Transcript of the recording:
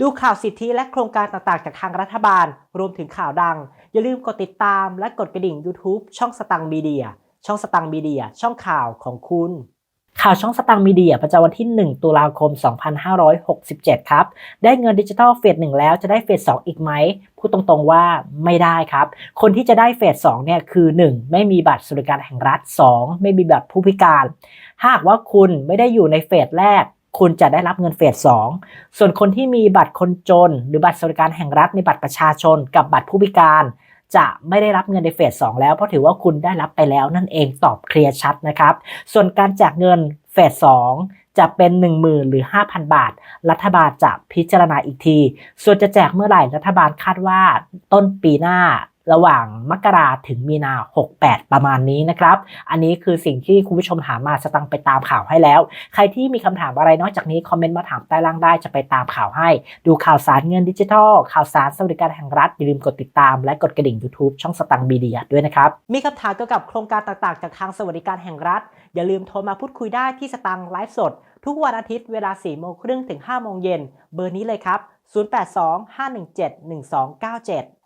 ดูข่าวสิทธิและโครงการต่างๆ จากทางรัฐบาล รวมถึงข่าวดัง อย่าลืมกดติดตามและกดกระดิ่ง YouTube ช่องสตังมีเดีย ช่องสตังมีเดีย ช่องข่าวของคุณ ข่าวช่องสตังมีเดียประจำวันที่ 1 ตุลาคม 2567 ครับ ได้เงินดิจิทัลเฟสหนึ่งแล้วจะได้เฟส2อีกไหม พูดตรงๆว่าไม่ได้ครับ คนที่จะได้เฟส2เนี่ยคือ 1. ไม่มีบัตรสวัสดิการแห่งรัฐ 2. ไม่มีบัตรผู้พิการ หากว่าคุณไม่ได้อยู่ในเฟสแรก คุณจะได้รับเงินเฟส2ส่วนคนที่มีบัตรคนจน หรือบัตรสวัสดิการแห่งรัฐในบัตรประชาชน กับบัตรผู้พิการ จะไม่ได้รับเงินในเฟส2แล้วเพราะถือว่าคุณได้รับไปแล้วนั่นเองตอบเคลียร์ชัดนะครับ ส่วนการแจกเงินเฟส2จะเป็น 10,000 หรือ 5,000 บาท รัฐบาลจะพิจารณาอีกที ส่วนจะแจกเมื่อไหร่รัฐบาลคาดว่าต้นปีหน้า ระหว่างมกราถึงมีนา 68 ประมาณนี้นะครับ อันนี้คือสิ่งที่คุณผู้ชมถามมาสตังไปตามข่าวให้แล้ว ใครที่มีคำถามอะไรนอกจากนี้ คอมเมนต์มาถามใต้ล่างได้จะไปตามข่าวให้ ดูข่าวสารเงินดิจิทัล ข่าวสารสวัสดิการแห่งรัฐอย่าลืมกดติดตามและกดกระดิ่ง YouTube ช่องสตังค์มีเดียด้วยนะครับ มีคำถามเกี่ยวกับโครงการต่างๆ จากทางสวัสดิการแห่งรัฐ อย่าลืมโทรมาพูดคุยได้ที่สตังไลฟ์สด ทุกวันอาทิตย์เวลา4โมงครึ่งถึง5โมงเย็นเบอร์นี้เลยครับ 0825171297